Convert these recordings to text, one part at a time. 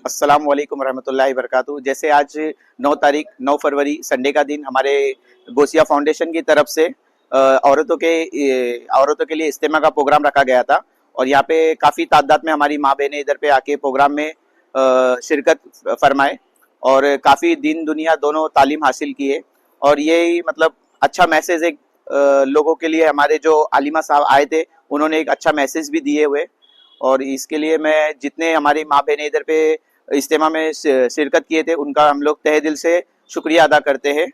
अस्सलाम वालेकुम रहमतुल्लाहि वरकatuh जैसे आज 9 तारीख 9 फरवरी, संडे का दिन हमारे गोसिया फाउंडेशन की तरफ़ से औरतों के औरतों के लिए इज्तिमा का प्रोग्राम रखा गया था और यहाँ पे काफ़ी तादाद में हमारी माँ बहनें इधर पे आके प्रोग्राम में शिरकत फरमाए और काफ़ी दिन दुनिया दोनों तालीम हासिल किए और यही मतलब अच्छा मैसेज एक लोगों के लिए हमारे जो आलिमा साहब आए थे, उन्होंने एक अच्छा मैसेज भी दिए हुए और इसके लिए मैं जितने हमारी माँ बहनें इधर पे इज्तिमा में शिरकत किए थे, उनका हम लोग तहे दिल से शुक्रिया अदा करते हैं।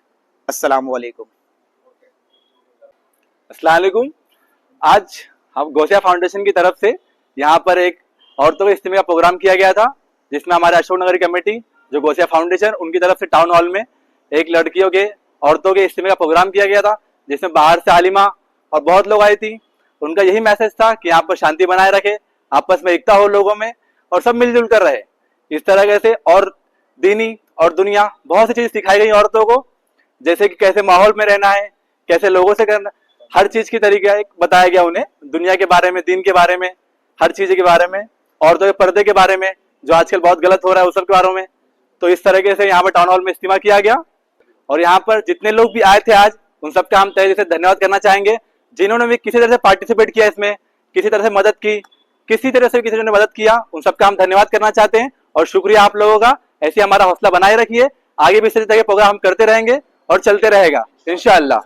अस्सलाम वालेकुम आज हम गोसिया फाउंडेशन की तरफ़ से यहाँ पर एक औरतों के इज्तिमा का प्रोग्राम किया गया था, जिसमें हमारे अशोक नगर कमेटी, जो गोसिया फाउंडेशन, उनकी तरफ़ से टाउन हॉल में एक लड़कियों के, औरतों के इज्तिमा का प्रोग्राम किया गया था, जिसमें बाहर से आलिमा और बहुत लोग आई थी। उनका यही मैसेज था कि यहाँ पर शांति बनाए रखे, आपस में एकता हो लोगों में और सब मिलजुल कर रहे। इस तरह से और दीनी और दुनिया, बहुत सी चीज़ सिखाई गई औरतों को, जैसे कि कैसे माहौल में रहना है, कैसे लोगों से करना, हर चीज़ की तरीका एक बताया गया उन्हें, दुनिया के बारे में, दीन के बारे में, हर चीज़ के बारे में, औरतों के पर्दे के बारे में, जो आजकल बहुत गलत हो रहा है उस सब के बारे में। तो इस तरीके से यहाँ पर टाउन हॉल में इस्तेमाल किया गया और यहाँ पर जितने लोग भी आए थे आज, उन सबका हम तय से धन्यवाद करना चाहेंगे, जिन्होंने भी किसी तरह से पार्टिसिपेट किया इसमें, किसी तरह से मदद की, किसी तरह से किसी ने मदद किया, उन सबका हम धन्यवाद करना चाहते हैं। और शुक्रिया आप लोगों का। ऐसे हमारा हौसला बनाए रखिए। आगे भी इस तरह के प्रोग्राम हम करते रहेंगे और चलते रहेगा। इंशाल्लाह